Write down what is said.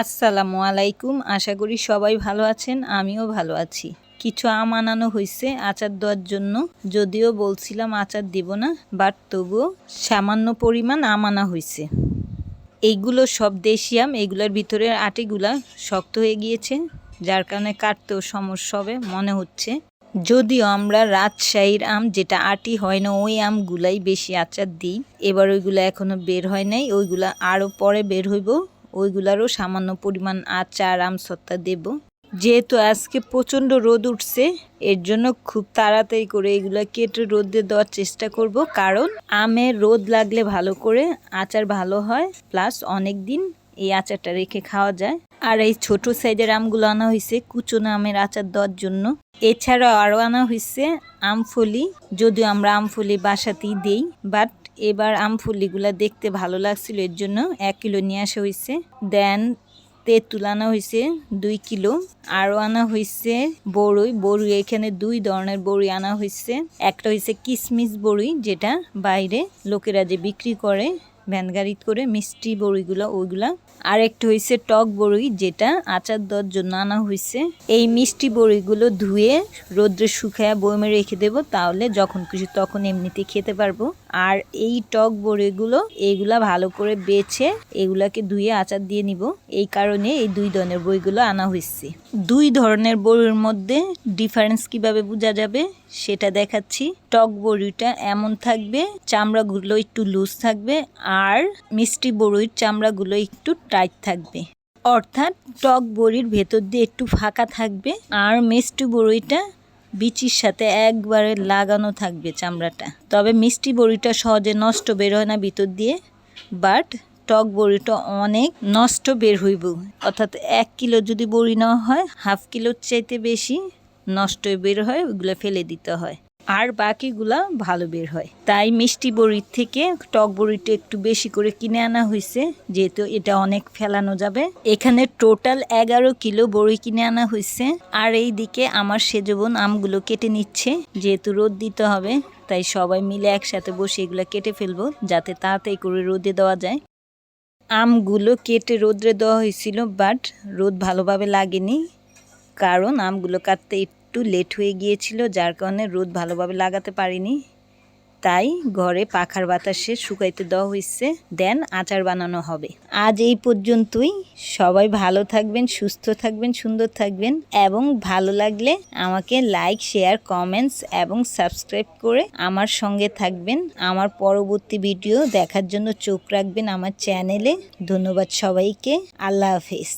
আসসালামু আলাইকুম। আশা করি সবাই ভালো আছেন, আমিও ভালো আছি। কিছু আম আনানো হয়েছে আচার দেওয়ার জন্য। যদিও বলছিলাম আচার দিব না, বাট তবুও সামান্য পরিমাণ আম আনা হয়েছে এইগুলো সব দেশি আম, এগুলোর ভিতরের আটিগুলা শক্ত হয়ে গিয়েছে, যার কারণে কাটতেও সমস্যা হবে, মনে হচ্ছে। যদিও আমরা রাজশাহীর আম, যেটা আটি হয় না, ওই আমগুলাই বেশি আচার দিই। এবার ওইগুলো এখনও বের হয় নাই, ওইগুলা আরও পরে বের হইব। ওইগুলারও সামান্য পরিমাণ আচার আম সত্তা দেব। যেহেতু আজকে প্রচণ্ড রোদ উঠছে, এর জন্য খুব তাড়াতাড়ি করে এগুলো কেটে রোদে দেওয়ার চেষ্টা করব। কারণ আমের রোদ লাগলে ভালো করে আচার ভালো হয়, প্লাস অনেক দিন এই আচারটা রেখে খাওয়া যায়। আর এই ছোট সাইজের আমগুলো আনা হয়েছে কুচনো আমের আচার দেওয়ার জন্য। এছাড়াও আরও আনা হয়েছে আমফলি, যদিও আমরা আমফলি বাসাতেই দেই, বাট এবার আমফলিগুলা দেখতে ভালো লাগছিল, এর জন্য এক কিলো নিয়ে আসা হয়েছে দেন তেঁতুল আনা হয়েছে দুই কিলো আরও আনা হয়েছে বড়ই। বড়ই এখানে দুই ধরনের বড়ি আনা হয়েছে একটা হয়েছে কিসমিস বড়ি যেটা বাইরে লোকেরা যে বিক্রি করে ভ্যান গাড়িত করে মিষ্টি বড়িগুলো, ওইগুলা। আর একটা হয়েছে টক বড়ি যেটা আচার দেওয়ার জন্য আনা হয়েছে এই মিষ্টি বড়িগুলো ধুয়ে রোদ্রে শুকায়া বয়মে রেখে দেব, তাহলে যখন খুশি তখন এমনিতে খেতে পারব। আর এই টক বড়িগুলো এইগুলা ভালো করে বেছে এগুলাকে ধুয়ে আচার দিয়ে নিব। এই কারণে এই দুই ধরনের বইগুলো আনা হয়েছে দুই ধরনের বড়ির মধ্যে ডিফারেন্স কীভাবে বোঝা যাবে সেটা দেখাচ্ছি। টক বড়িটা এমন থাকবে, চামড়াগুলো একটু লুজ থাকবে আর মিষ্টি বড়ির চামড়াগুলো একটু টাইট থাকবে। অর্থাৎ টক বড়ির ভেতর দিয়ে একটু ফাঁকা থাকবে আর মিষ্টি বড়িটা বিচির সাথে একবারে লাগানো থাকবে চামড়াটা। তবে মিষ্টি বড়িটা সহজে নষ্ট বের হয় না ভিতর দিয়ে, বাট টক বড়িটা অনেক নষ্ট বের হইব। অর্থাৎ এক কিলো যদি বড়ি নেওয়া হয়, হাফ কিলোর চাইতে বেশি নষ্ট বের হয়, ওইগুলো ফেলে দিতে হয়। আর বাকিগুলা ভালো বের হয়। তাই মিষ্টি বড়ির থেকে টক বড়িটা একটু বেশি করে কিনে আনা হয়েছে যেহেতু এটা অনেক ফেলানো যাবে। এখানে টোটাল এগারো কিলো বড়ি কিনে আনা হয়েছে আর এই দিকে আমার সেজবন আমগুলো কেটে নিচ্ছে, যেহেতু রোদ দিতে হবে, তাই সবাই মিলে একসাথে বসে এগুলো কেটে ফেলব, যাতে তাড়াতাড়ি করে রোদে দেওয়া যায়। আমগুলো কেটে রোদ্রে দেওয়া হয়েছিল বাট রোদ ভালোভাবে লাগেনি, কারণ আমগুলো কাটতে একটু লেট হয়ে গিয়েছিল, যার কারণে রোদ ভালোভাবে লাগাতে পারিনি। তাই ঘরে পাখার বাতাসে শুকাইতে দেওয়া হয়েছে দেন আচার বানানো হবে। আজ এই পর্যন্তই। সবাই ভালো থাকবেন, সুস্থ থাকবেন, সুন্দর থাকবেন। এবং ভালো লাগলে আমাকে লাইক শেয়ার কমেন্টস এবং সাবস্ক্রাইব করে আমার সঙ্গে থাকবেন। আমার পরবর্তী ভিডিও দেখার জন্য চোখ রাখবেন আমার চ্যানেলে ধন্যবাদ সবাইকে। আল্লাহ হাফিজ।